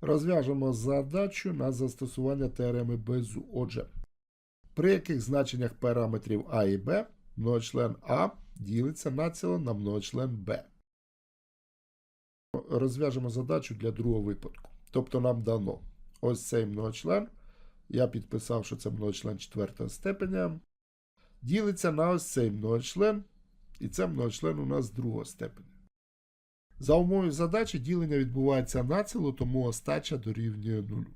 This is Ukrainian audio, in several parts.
Розв'яжемо задачу на застосування теореми Безу. Отже, при яких значеннях параметрів А і Б многочлен А ділиться націло на многочлен Б. Розв'яжемо задачу для другого випадку. Тобто нам дано ось цей многочлен. Я підписав, що це многочлен четвертого степеня. Ділиться на ось цей многочлен. І це многочлен у нас другого степеня. За умовою задачі ділення відбувається націло, тому остача дорівнює нулю.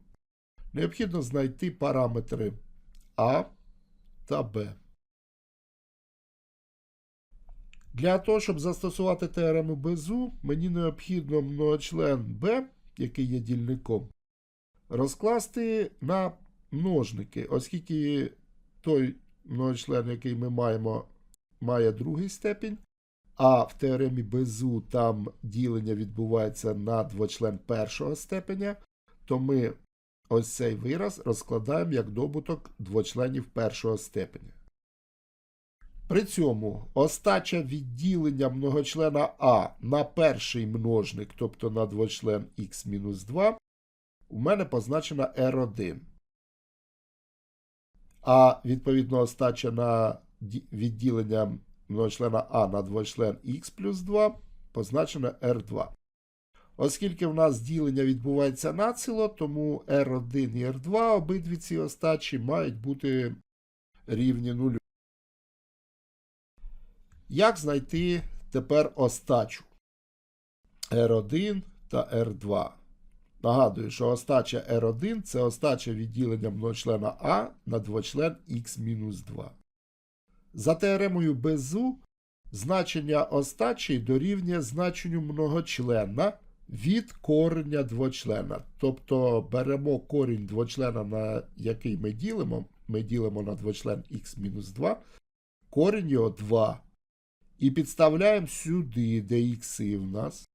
Необхідно знайти параметри А та Б. Для того, щоб застосувати теорему Безу, мені необхідно многочлен Б, який є дільником, розкласти на множники, оскільки той многочлен, який ми маємо, має другий степінь, а в теоремі Безу там ділення відбувається на двочлен першого степеня, то ми ось цей вираз розкладаємо як добуток двочленів першого степеня. При цьому остача відділення многочлена А на перший множник, тобто на двочлен х-2, у мене позначена R1. А відповідно остача на ді- відділення многочлена А на двочлен х плюс 2 позначена R2. Оскільки в нас ділення відбувається націло, тому R1 і R2 обидві ці остачі мають бути рівні нулю. Як знайти тепер остачу R1 та R2? Нагадую, що остача R1 це остача відділення многочлена А на двочлен х-2. За теоремою Безу значення остачі дорівнює значенню многочлена від кореня двочлена. Тобто беремо корінь двочлена, на який ми ділимо, ми ділимо на двочлен х-2, корінь його 2. І підставляємо сюди, де ікси в нас.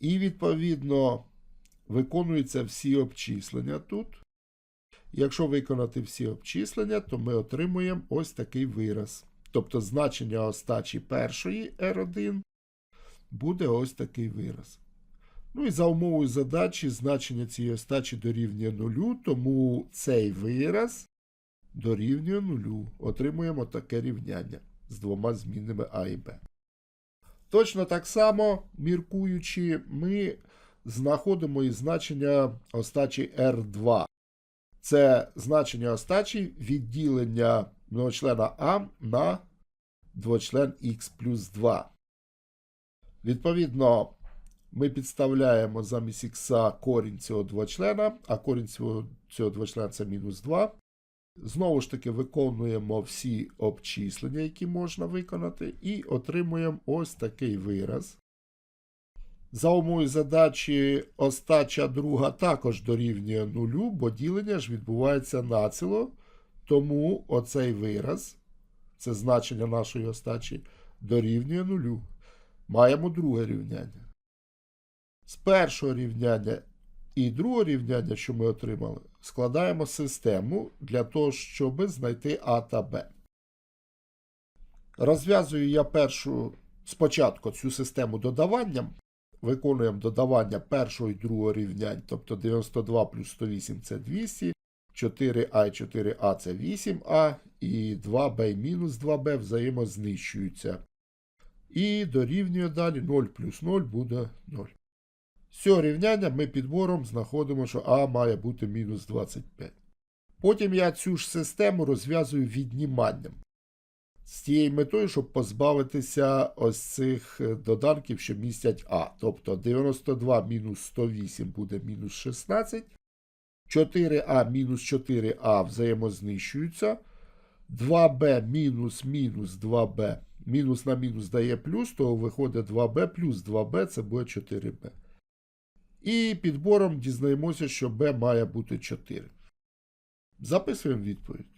І відповідно виконуються всі обчислення тут. Якщо виконати всі обчислення, то ми отримуємо ось такий вираз. Тобто значення остачі першої R1 буде ось такий вираз. Ну і за умовою задачі значення цієї остачі дорівнює нулю, тому цей вираз дорівнює нулю. Отримуємо таке рівняння з двома змінними А і Б. Точно так само, міркуючи, ми знаходимо і значення остачі R2. Це значення остачі відділення многочлена А на двочлен х плюс 2. Відповідно, ми підставляємо замість х корінь цього двочлена, а корінь цього, цього двочлена це мінус 2. Знову ж таки, виконуємо всі обчислення, які можна виконати, і отримуємо ось такий вираз. За умовою задачі остача друга також дорівнює нулю, бо ділення ж відбувається націло. Тому оцей вираз, це значення нашої остачі, дорівнює нулю. Маємо друге рівняння. З першого рівняння і другого рівняння, що ми отримали, складаємо систему для того, щоб знайти А та Б. Розв'язую я першу спочатку цю систему додаванням. Виконуємо додавання першого і другого рівнянь, тобто 92 плюс 108 це 200, 4а і 4а це 8а, і 2b мінус 2b взаємознищуються. І дорівнює далі 0 плюс 0 буде 0. З цього рівняння ми підбором знаходимо, що А має бути мінус 25. Потім я цю ж систему розв'язую відніманням. З тією метою, щоб позбавитися ось цих е, доданків, що містять А. Тобто 92 мінус 108 буде мінус 16. 4А мінус 4А взаємознищуються. 2b мінус мінус 2b. Мінус на мінус дає плюс, то виходить 2b плюс 2b це буде 4b. І підбором дізнаємося, що b має бути 4. Записуємо відповідь.